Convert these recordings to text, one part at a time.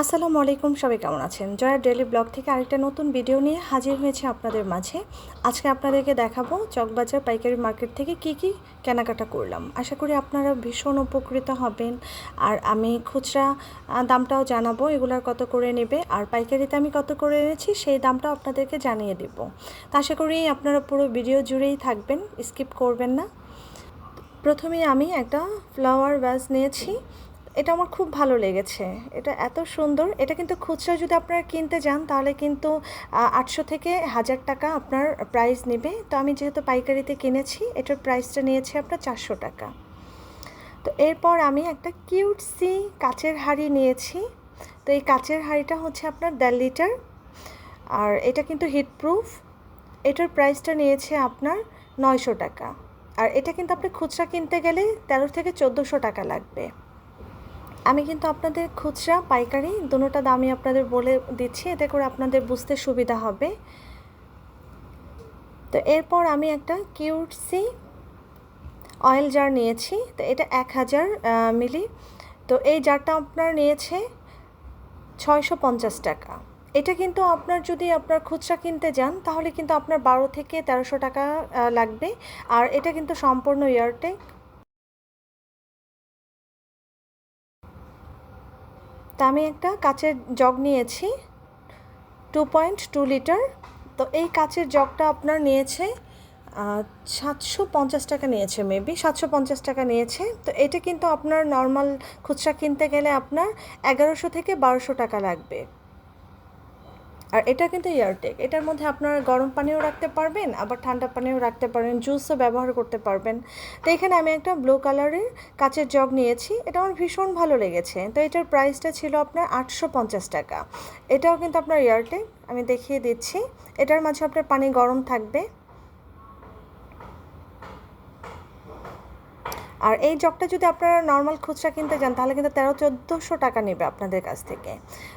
আসসালামু আলাইকুম, সবাই কেমন আছেন? জয়া ডেলি ব্লগ থেকে আরেকটা নতুন ভিডিও নিয়ে হাজির হয়েছে আপনাদের মাঝে। আজকে আপনাদেরকে দেখাবো চকবাজার পাইকারি মার্কেট থেকে কি কি কেনাকাটা করলাম। আশা করি আপনারা ভীষণ উপকৃত হবেন। আর আমি খুচরা দামটাও জানাব, এগুলার কত করে নেবে, আর পাইকারিতে আমি কত করে এনেছি, সেই দামটাও আপনাদেরকে জানিয়ে দেব। তা আশা করি আপনারা পুরো ভিডিও জুড়েই থাকবেন স্কিপ করবেন না। প্রথমে আমি একটা ফ্লাওয়ার ভ্যাস নিয়েছি। এটা আমার খুব ভালো লেগেছে। এটা এত সুন্দর। এটা কিন্তু খুচরা যদি আপনারা কিনতে যান, তাহলে কিন্তু আটশো থেকে হাজার টাকা আপনার প্রাইস নেবে। তো আমি যেহেতু পাইকারিতে কিনেছি, এটার প্রাইসটা নিয়েছে আপনার চারশো টাকা। তো এরপর আমি একটা কিউট সি কাচের হাঁড়ি নিয়েছি। তো এই কাচের হাঁড়িটা হচ্ছে আপনার দেড় লিটার। আর এটা কিন্তু হিট প্রুফ এটার প্রাইসটা নিয়েছে আপনার নয়শো টাকা। আর এটা কিন্তু আপনি খুচরা কিনতে গেলে তেরো থেকে চোদ্দোশো টাকা লাগবে। আমি কিন্তু আপনাদের খুচরা, পাইকারি দুটোটা দামই আপনাদের বলে দিচ্ছি। এতে করে আপনাদের বুঝতে সুবিধা হবে। তো এরপর আমি একটা কিউটসি অয়েল জার নিয়েছি। তো এটা এক হাজার মিলি। তো এই জারটা আপনার নিয়েছে ছয়শো পঞ্চাশ টাকা। এটা কিন্তু আপনার যদি আপনার খুচরা কিনতে যান, তাহলে কিন্তু আপনার বারো থেকে তেরোশো টাকা লাগবে। আর এটা কিন্তু সম্পূর্ণ এয়ারটেক তা আমি একটা কাচের জগ নিয়েছি টু পয়েন্ট টু লিটার তো এই কাচের জগটা আপনার নিয়েছে সাতশো পঞ্চাশ টাকা নিয়েছে মেবি সাতশো পঞ্চাশ টাকা নিয়েছে। তো এটা কিন্তু আপনার নর্মাল খুচরা কিনতে গেলে আপনার এগারোশো থেকে বারোশো টাকা লাগবে। আর এটা কিন্তু এয়ারটেক এটার মধ্যে আপনারা গরম পানিও রাখতে পারবেন, আবার ঠান্ডা পানিও রাখতে পারেন জুসও ব্যবহার করতে পারবেন। তো এখানে আমি একটা ব্লু কালারের কাচের জগ নিয়েছি, এটা আমার ভীষণ ভালো লেগেছে। তো এটার প্রাইসটা ছিল আপনার আটশো পঞ্চাশ টাকা। এটাও কিন্তু আপনার এয়ারটেক আমি দেখিয়ে দিচ্ছি। এটার মাঝে আপনার পানি গরম থাকবে। আর এই জগটা যদি আপনারা নর্মাল খুচরা কিনতে যান, তাহলে কিন্তু তেরো চোদ্দোশো টাকা নেবে আপনাদের কাছ থেকে।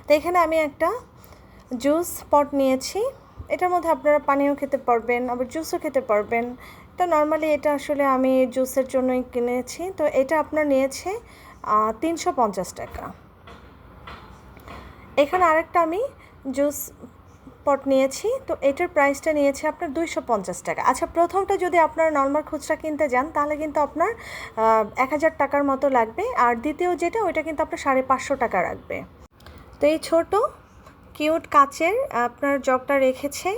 তো এখানে আমি একটা জুস পট নিয়েছি। এটার মধ্যে আপনারা পানিও খেতে পারবেন, আবার জুসও খেতে পারবেন। তো নর্মালি এটা আসলে আমি জুসের জন্যই কিনেছি। তো এটা আপনার নিয়েছে তিনশো পঞ্চাশ টাকা। এখানে আরেকটা আমি জুস পট নিয়েছি। তো এটার প্রাইসটা নিয়েছে আপনার দুইশো পঞ্চাশ টাকা। আচ্ছা প্রথমটা যদি আপনার নর্মাল খুচরা কিনতে যান, তাহলে কিন্তু আপনার এক হাজার টাকার মতো লাগবে। আর দ্বিতীয় যেটা, ওইটা কিন্তু আপনার সাড়ে পাঁচশো টাকা রাখবে। তো এই ছোটো কিউট কাচের আপনার জগটা রেখেছে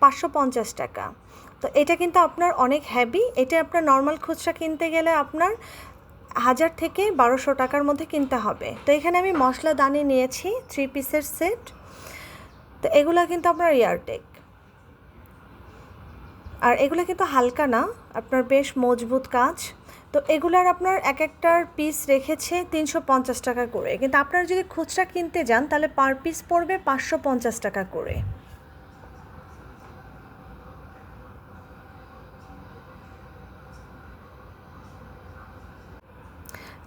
পাঁচশো পঞ্চাশ টাকা। তো এটা কিন্তু আপনার অনেক হ্যাভি এটা আপনার নর্মাল খুচরা কিনতে গেলে আপনার হাজার থেকে বারোশো টাকার মধ্যে কিনতে হবে। তো এখানে আমি মশলা দানি নিয়েছি থ্রি পিসের সেট তো এগুলো কিন্তু আপনার এয়ারটেক আর এগুলো কিন্তু হালকা না, আপনার বেশ মজবুত কাজ। তো এগুলার আপনার এক একটার পিস রেখেছে তিনশো পঞ্চাশ টাকা করে। কিন্তু আপনারা যদি খুচরা কিনতে যান, তাহলে পার পিস পড়বে পাঁচশো পঞ্চাশ টাকা করে।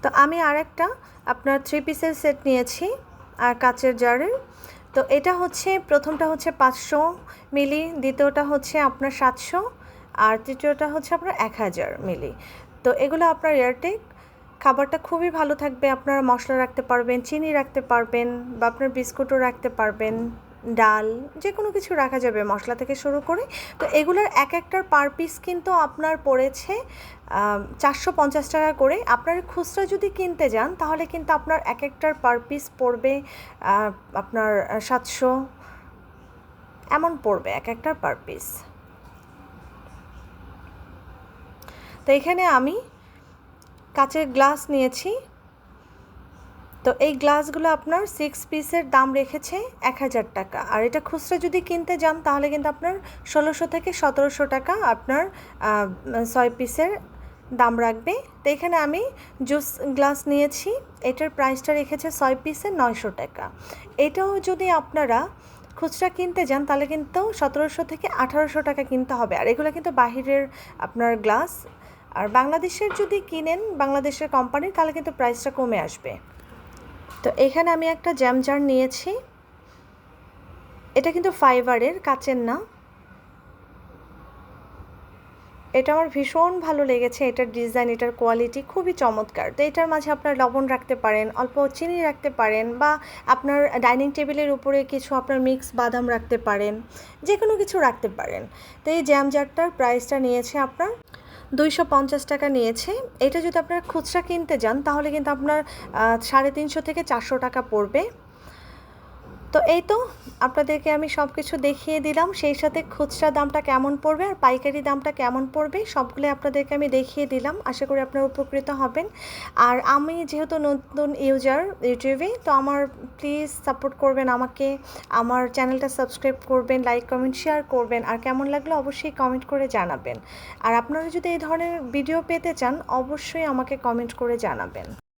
তো আমি আরেকটা, আপনার থ্রি পিসের সেট নিয়েছি, আর কাচের জারের। তো এটা হচ্ছে, প্রথমটা হচ্ছে পাঁচশো মিলি, দ্বিতীয়টা হচ্ছে আপনার সাতশো, আর তৃতীয়টা হচ্ছে আপনার এক হাজার মিলি। তো এগুলো আপনার এয়ারটেক খাবারটা খুবই ভালো থাকবে, আপনারা মশলা রাখতে পারবেন, চিনি রাখতে পারবেন বা আপনার বিস্কুটও রাখতে পারবেন, ডাল যে কোনো কিছু রাখা যাবে মশলা থেকে শুরু করে। তো এগুলোর এক একটার পার পিস কিন্তু আপনার পড়েছে চারশো পঞ্চাশ টাকা করে। আপনার খুচরা যদি কিনতে যান, তাহলে কিন্তু আপনার এক একটার পার পিস পড়বে আপনার সাতশো, এমন পড়বে এক একটার পার পিস তো এখানে আমি কাচের গ্লাস নিয়েছি। তো এই গ্লাসগুলো আপনার সিক্স পিসের দাম রেখেছে এক হাজার টাকা। আর এটা খুচরা যদি কিনতে যান, তাহলে কিন্তু আপনার ষোলোশো থেকে সতেরোশো টাকা আপনার ছয় পিসের দাম রাখবে। তো এখানে আমি জুস গ্লাস নিয়েছি। এটার প্রাইসটা রেখেছে ছয় পিসে নয়শো টাকা। এটাও যদি আপনারা খুচরা কিনতে যান, তাহলে কিন্তু সতেরোশো থেকে আঠারোশো টাকা কিনতে হবে। আর এগুলো কিন্তু বাহিরের আপনার গ্লাস। আর বাংলাদেশের যদি কিনেন বাংলাদেশের কোম্পানির তাহলে কিন্তু প্রাইসটা কমে আসবে। তো এখানে আমি একটা জ্যাম জার নিয়েছি। এটা কিন্তু ফাইবারের কাচের না। এটা আমার ভীষণ ভালো লেগেছে, এটার ডিজাইন এটার কোয়ালিটি খুবই চমৎকার। তো এটার মাঝে আপনার লবণ রাখতে পারেন, অল্প চিনি রাখতে পারেন বা আপনার ডাইনিং টেবিলের উপরে কিছু আপনার মিক্স বাদাম রাখতে পারেন যে কোনো কিছু রাখতে পারেন। তো এই জ্যাম জারটার প্রাইসটা নিয়েছে আপনার দুইশো পঞ্চাশ টাকা নিয়েছে। এটা যদি আপনারা খুচরা কিনতে যান, তাহলে কিন্তু আপনার সাড়ে তিনশো থেকে চারশো টাকা পড়বে। তো এই তো আপনাদেরকে আমি সব কিছু দেখিয়ে দিলাম। সেই সাথে খুচরা দামটা কেমন পড়বে আর পাইকারি দামটা কেমন পড়বে সবগুলো আপনাদেরকে আমি দেখিয়ে দিলাম। আশা করি আপনারা উপকৃত হবেন। আর আমি যেহেতু নতুন ইউজার ইউটিউবে, তো আমার প্লিজ সাপোর্ট করবেন আমাকে। আমার চ্যানেলটা সাবস্ক্রাইব করবেন লাইক কমেন্ট শেয়ার করবেন। আর কেমন লাগল অবশ্যই কমেন্ট করে জানাবেন। আর আপনারা যদি এই ধরনের ভিডিও পেতে চান, অবশ্যই আমাকে কমেন্ট করে জানাবেন।